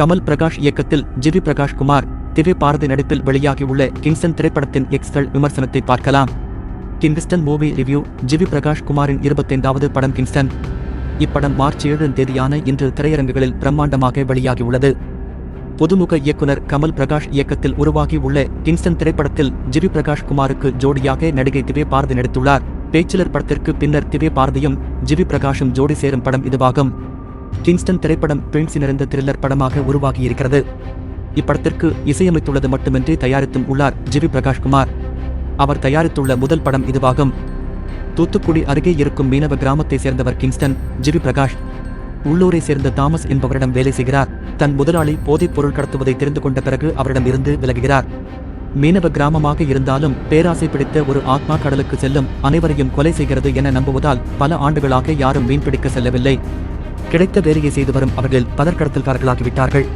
கமல் பிரகாஷ் இயக்கத்தில் ஜிவி பிரகாஷ் குமார் திவ்ய பாரதி நடிப்பில் வெளியாகியுள்ள கிங்ஸ்டன் திரைப்படத்தின் எக்ஸ்கள் விமர்சனத்தை பார்க்கலாம். Kingston movie review GV Prakash குமாரின் இருபத்தைந்தாவது படம் கிங்ஸ்டன். இப்படம் மார்ச் ஏழாம் தேதியான இன்று திரையரங்குகளில் பிரம்மாண்டமாக வெளியாகியுள்ளது. புதுமுக இயக்குனர் கமல் பிரகாஷ் இயக்கத்தில் உருவாகியுள்ள கிங்ஸ்டன் திரைப்படத்தில் ஜிவி பிரகாஷ் குமாருக்கு ஜோடியாக நடிகை திவ்ய பாரதி நடித்துள்ளார். பேச்சிலர் படத்திற்கு பின்னர் திவ்ய பாரதியும் ஜிவி பிரகாஷும் ஜோடி சேரும் படம் இதுவாகும். கிங்ஸ்டன் திரைப்படம் பெண்சி நிறைந்த த்ரில்லர் படமாக உருவாகியிருக்கிறது. இப்படத்திற்கு இசையமைத்துள்ளது மட்டுமின்றி தயாரித்தும் உள்ளார் ஜிவி பிரகாஷ் குமார் அவர் தயாரித்துள்ள முதல் படம் இதுவாகும். தூத்துக்குடி அருகே இருக்கும் மீனவ கிராமத்தை சேர்ந்தவர் கிங்ஸ்டன் ஜிவி பிரகாஷ். உள்ளூரை சேர்ந்த தாமஸ் என்பவரிடம் வேலை செய்கிறார். தன் முதலாளி போதைப் பொருள் கடத்துவதை தெரிந்து கொண்ட பிறகு அவரிடம் இருந்து விலகுகிறார். மீனவ கிராமமாக இருந்தாலும் பேராசை பிடித்த ஒரு ஆத்மா கடலுக்கு செல்லும் அனைவரையும் கொலை செய்கிறது என நம்புவதால் பல ஆண்டுகளாக யாரும் மீன்பிடிக்க செல்லவில்லை. கிடைத்த வேலையை செய்து வரும் அவர்கள் பதர் கடத்தல்காரர்களாகிவிட்டார்கள்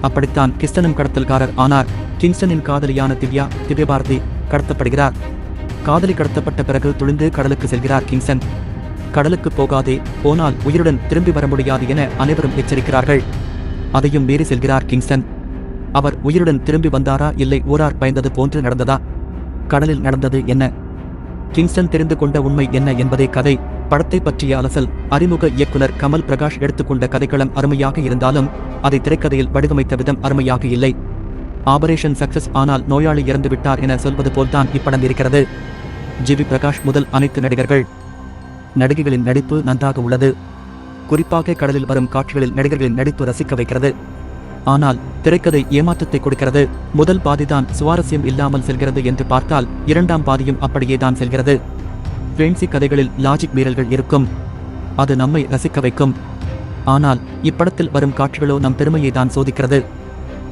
அப்படித்தான் கிஸ்டனும் கடத்தல்காரர் ஆனார். கிங்ஸ்டனின் காதலியான திவ்யா திவ்யபாரதி கடத்தப்படுகிறார். காதலி கடத்தப்பட்ட பிறகு துணிந்து கடலுக்கு செல்கிறார் கிங்ஸ்டன். கடலுக்கு போகாதே போனால் உயிருடன் திரும்பி வர முடியாது என அனைவரும் எச்சரிக்கிறார்கள். அதையும் மீறி செல்கிறார் கிங்ஸ்டன். அவர் உயிருடன் திரும்பி வந்தாரா இல்லை ஊரார் பயந்தது போன்று நடந்ததா? கடலில் நடந்தது என்ன? கிங்ஸ்டன் தெரிந்து கொண்ட உண்மை என்ன என்பதே கதை. படத்தை பற்றிய அலசல் அறிமுக இயக்குனர் கமல் பிரகாஷ் எடுத்துக்கொண்ட கதைக்களம் அருமையாக இருந்தாலும் அதை திரைக்கதையில் வடிவமைத்த விதம் அருமையாக இல்லை. ஆபரேஷன் சக்சஸ் ஆனால் நோயாளி இறந்துவிட்டார் என சொல்வது போல்தான் இப்படம் இருக்கிறது ஜிவி பிரகாஷ் முதல் அனைத்து நடிகர்கள். நடிகைகளின் நடிப்பு நன்றாக உள்ளது. குறிப்பாக கடலில் வரும் காட்சிகளில் நடிகர்களின் நடிப்பு ரசிக்க வைக்கிறது. ஆனால் திரைக்கதை ஏமாற்றத்தை கொடுக்கிறது. முதல் பாதிதான் சுவாரஸ்யம் இல்லாமல் செல்கிறது என்று பார்த்தால் இரண்டாம் பாதியும் அப்படியே தான் செல்கிறது. ஃபேன்சி கதைகளில் லாஜிக் மீறல்கள் இருக்கும். அது நம்மை ரசிக்க வைக்கும். ஆனால் இப்படத்தில் வரும் காட்சிகளோ நம் பெருமையை தான் சோதிக்கிறது.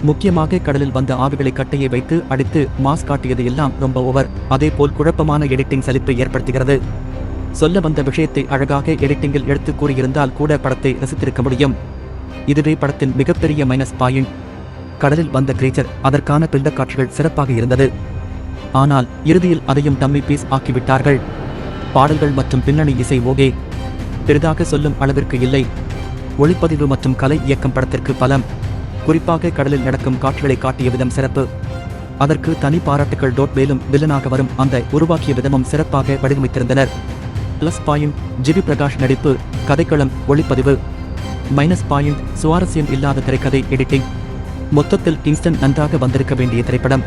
முக்கியமாக கடலில் வந்த ஆவிகளை கட்டையை வைத்து அடித்து மாஸ் காட்டியது எல்லாம் ரொம்ப ஓவர். அதேபோல் குழப்பமான எடிட்டிங் சலிப்பை ஏற்படுத்துகிறது. சொல்ல வந்த விஷயத்தை அழகாக எடிட்டிங்கில் எடுத்து கூறியிருந்தால் கூட படத்தை ரசித்திருக்க முடியும். இதுவே படத்தின் மிகப்பெரிய மைனஸ் பாயிண்ட் கடலில் வந்த கிரீச்சர் அதற்கான பில்ட காட்சிகள் சிறப்பாக இருந்தது. ஆனால் இறுதியில் அதையும் டம்மி பீஸ் ஆக்கிவிட்டார்கள். பாடல்கள் மற்றும் பின்னணி இசை ஓகே. பெரிதாக சொல்லும் அளவிற்கு இல்லை. ஒளிப்பதிவு மற்றும் கலை இயக்கம் படத்திற்கு பலம். குறிப்பாக கடலில் நடக்கும் காட்சிகளை காட்டிய விதம் சிறப்பு. அதற்கு தனி பாராட்டுகள் டோட் மேலும் வில்லனாக வரும். அந்த உருவாக்கிய விதமும் சிறப்பாக வடிவமைத்திருந்தனர். பிளஸ் பாயிண்ட் ஜிவி பிரகாஷ் நடிப்பு கதைக்களம் ஒளிப்பதிவு. மைனஸ் பாயிண்ட் சுவாரஸ்யம் இல்லாத திரைக்கதை எடிட்டிங் மொத்தத்தில் கிங்ஸ்டன் நன்றாக வந்திருக்க வேண்டிய திரைப்படம்.